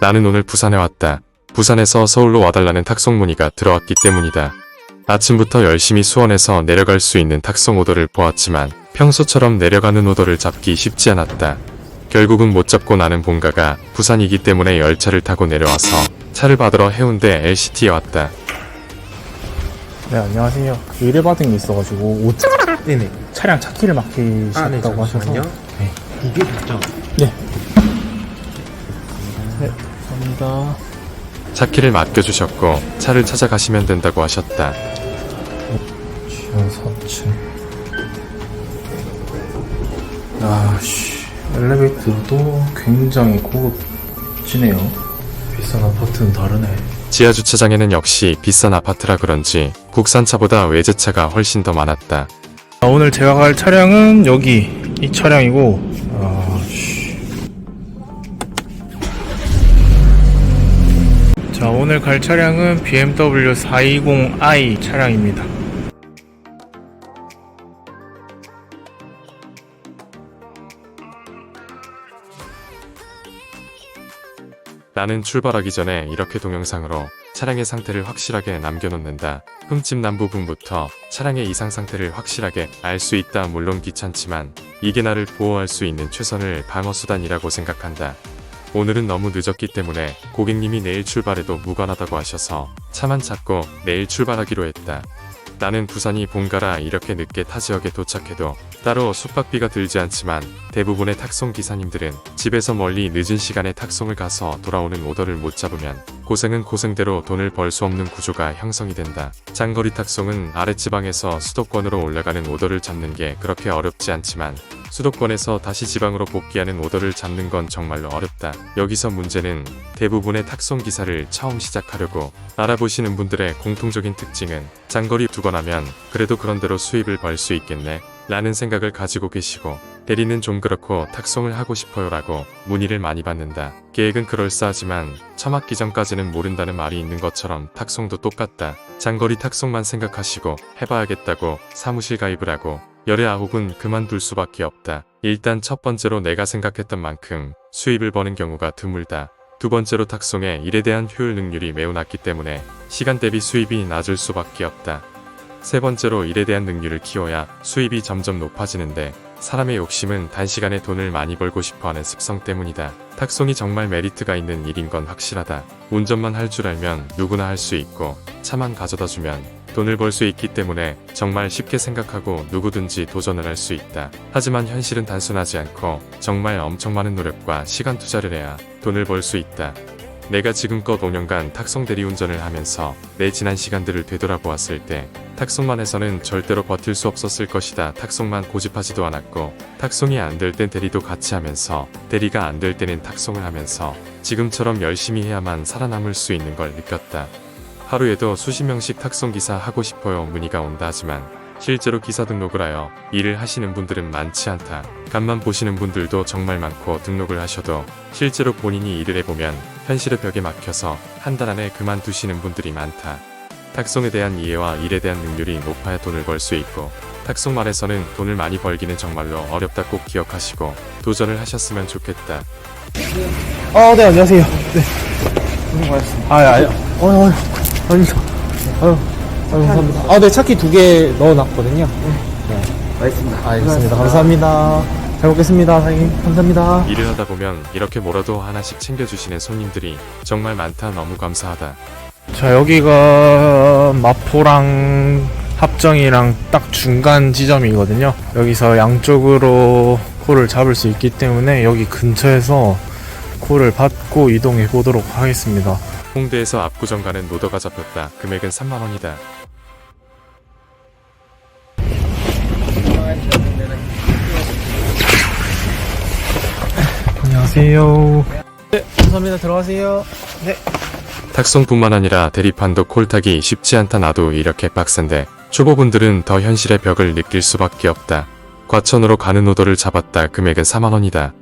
나는 오늘 부산에 왔다. 부산에서 서울로 와달라는 탁송 문의가 들어왔기 때문이다. 아침부터 열심히 수원에서 내려갈 수 있는 탁송 오더를 보았지만 평소처럼 내려가는 오더를 잡기 쉽지 않았다. 결국은 못 잡고 나는 본가가 부산이기 때문에 열차를 타고 내려와서 차를 받으러 해운대 LCT에 왔다. 네 안녕하세요. 그 의뢰 받은 게 있어가지고 오... 네네 차량 차키를 맡기셨다고 하셔서 네. 이게 됐죠? 네. 네 감사합니다. 차키를 맡겨주셨고 차를 찾아가시면 된다고 하셨다. 지하 4층. 아씨 엘리베이터도 굉장히 고급지네요. 비싼 아파트는 다르네. 지하 주차장에는 역시 비싼 아파트라 그런지 국산차보다 외제차가 훨씬 더 많았다. 아, 오늘 제가 갈 차량은 여기 이 차량이고 아씨. 자 오늘 갈 차량은 BMW 420i 차량입니다. 나는 출발하기 전에 이렇게 동영상으로 차량의 상태를 확실하게 남겨놓는다. 흠집 난 부분부터 차량의 이상 상태를 확실하게 알 수 있다. 물론 귀찮지만 이게 나를 보호할 수 있는 최선의 방어 수단이라고 생각한다. 오늘은 너무 늦었기 때문에 고객님이 내일 출발해도 무관하다고 하셔서 차만 찾고 내일 출발하기로 했다. 나는 부산이 본가라 이렇게 늦게 타 지역에 도착해도 따로 숙박비가 들지 않지만 대부분의 탁송 기사님들은 집에서 멀리 늦은 시간에 탁송을 가서 돌아오는 오더를 못 잡으면 고생은 고생대로 돈을 벌 수 없는 구조가 형성이 된다. 장거리 탁송은 아랫지방에서 수도권으로 올라가는 오더를 잡는 게 그렇게 어렵지 않지만 수도권에서 다시 지방으로 복귀하는 오더를 잡는 건 정말로 어렵다. 여기서 문제는 대부분의 탁송 기사를 처음 시작하려고 알아보시는 분들의 공통적인 특징은 장거리 두고 나면 그래도 그런대로 수입을 벌 수 있겠네. 라는 생각을 가지고 계시고 대리는 좀 그렇고 탁송을 하고 싶어요 라고 문의를 많이 받는다. 계획은 그럴싸하지만 처맞기 전까지는 모른다는 말이 있는 것처럼 탁송도 똑같다. 장거리 탁송만 생각하시고 해봐야겠다고 사무실 가입을 하고 열의 아홉은 그만둘 수밖에 없다. 일단 첫 번째로 내가 생각했던 만큼 수입을 버는 경우가 드물다. 두 번째로 탁송의 일에 대한 효율 능률이 매우 낮기 때문에 시간 대비 수입이 낮을 수밖에 없다. 세 번째로 일에 대한 능률을 키워야 수입이 점점 높아지는데 사람의 욕심은 단시간에 돈을 많이 벌고 싶어하는 습성 때문이다. 탁송이 정말 메리트가 있는 일인 건 확실하다. 운전만 할 줄 알면 누구나 할 수 있고 차만 가져다 주면 돈을 벌 수 있기 때문에 정말 쉽게 생각하고 누구든지 도전을 할 수 있다. 하지만 현실은 단순하지 않고 정말 엄청 많은 노력과 시간 투자를 해야 돈을 벌 수 있다. 내가 지금껏 5년간 탁송 대리운전을 하면서 내 지난 시간들을 되돌아보았을 때 탁송만 해서는 절대로 버틸 수 없었을 것이다. 탁송만 고집하지도 않았고 탁송이 안 될 땐 대리도 같이 하면서 대리가 안 될 때는 탁송을 하면서 지금처럼 열심히 해야만 살아남을 수 있는 걸 느꼈다. 하루에도 수십 명씩 탁송 기사 하고 싶어요 문의가 온다 하지만 실제로 기사 등록을 하여 일을 하시는 분들은 많지 않다. 간만 보시는 분들도 정말 많고 등록을 하셔도 실제로 본인이 일을 해보면 현실의 벽에 막혀서 한 달 안에 그만두시는 분들이 많다. 탁송에 대한 이해와 일에 대한 능률이 높아야 돈을 벌 수 있고 탁송 말에서는 돈을 많이 벌기는 정말로 어렵다 꼭 기억하시고 도전을 하셨으면 좋겠다. 아, 네, 안녕하세요. 네. 아, 아, 아, 어, 어, 아니, 아유, 아유, 감사합니다. 아, 네, 차키 두 개 넣어놨거든요. 네. 알겠습니다. 알겠습니다. 감사합니다. 잘 먹겠습니다, 사장님. 감사합니다. 일을 하다 보면 이렇게 뭐라도 하나씩 챙겨주시는 손님들이 정말 많다 너무 감사하다. 자, 여기가 마포랑 합정이랑 딱 중간 지점이거든요. 여기서 양쪽으로 콜을 잡을 수 있기 때문에 여기 근처에서 콜을 받고 이동해 보도록 하겠습니다. 홍대에서 압구정 가는 노더가 잡혔다. 금액은 3만 원이다. 안녕하세요. 네, 감사합니다. 들어가세요. 네. 탁송뿐만 아니라 대리판도 콜타기 쉽지 않다 나도 이렇게 빡센데 초보분들은 더 현실의 벽을 느낄 수밖에 없다. 과천으로 가는 오더를 잡았다. 금액은 4만원이다.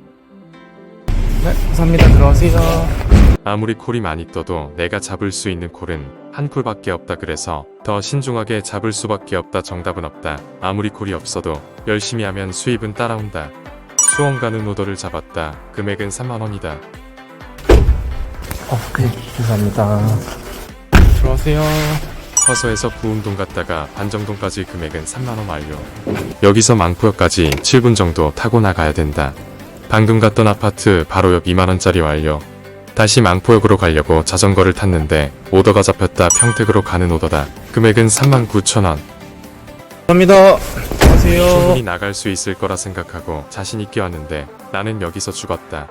네, 감사합니다. 들어가세요. 아무리 콜이 많이 떠도 내가 잡을 수 있는 콜은 한 콜밖에 없다 그래서 더 신중하게 잡을 수밖에 없다 정답은 없다. 아무리 콜이 없어도 열심히 하면 수입은 따라온다. 수원 가는 오더를 잡았다. 금액은 3만원이다. 어, 네, 감사합니다. 들어가세요. 허서에서 부흥동 갔다가 반정동까지 금액은 3만원 완료. 여기서 망포역까지 7분 정도 타고 나가야 된다. 방금 갔던 아파트 바로 옆 2만원짜리 완료. 다시 망포역으로 가려고 자전거를 탔는데 오더가 잡혔다 평택으로 가는 오더다. 금액은 3만 9천원. 감사합니다. 충분히 나갈 수 있을 거라 생각하고 자신 있게 왔는데 나는 여기서 죽었다.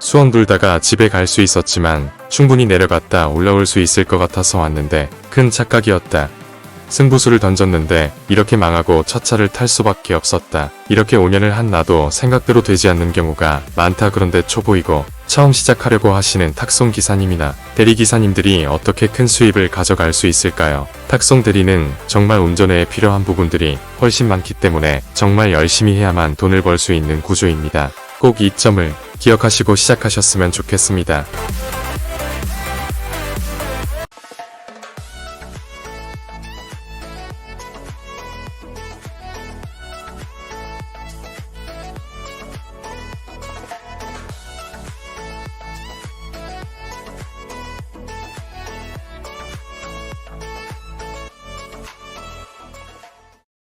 수원 돌다가 집에 갈 수 있었지만 충분히 내려갔다 올라올 수 있을 것 같아서 왔는데 큰 착각이었다. 승부수를 던졌는데 이렇게 망하고 첫 차를 탈 수밖에 없었다. 이렇게 5년을 한 나도 생각대로 되지 않는 경우가 많다 그런데 초보이고 처음 시작하려고 하시는 탁송 기사님이나 대리 기사님들이 어떻게 큰 수입을 가져갈 수 있을까요? 탁송 대리는 정말 운전에 필요한 부분들이 훨씬 많기 때문에 정말 열심히 해야만 돈을 벌 수 있는 구조입니다. 꼭 이 점을 기억하시고 시작하셨으면 좋겠습니다.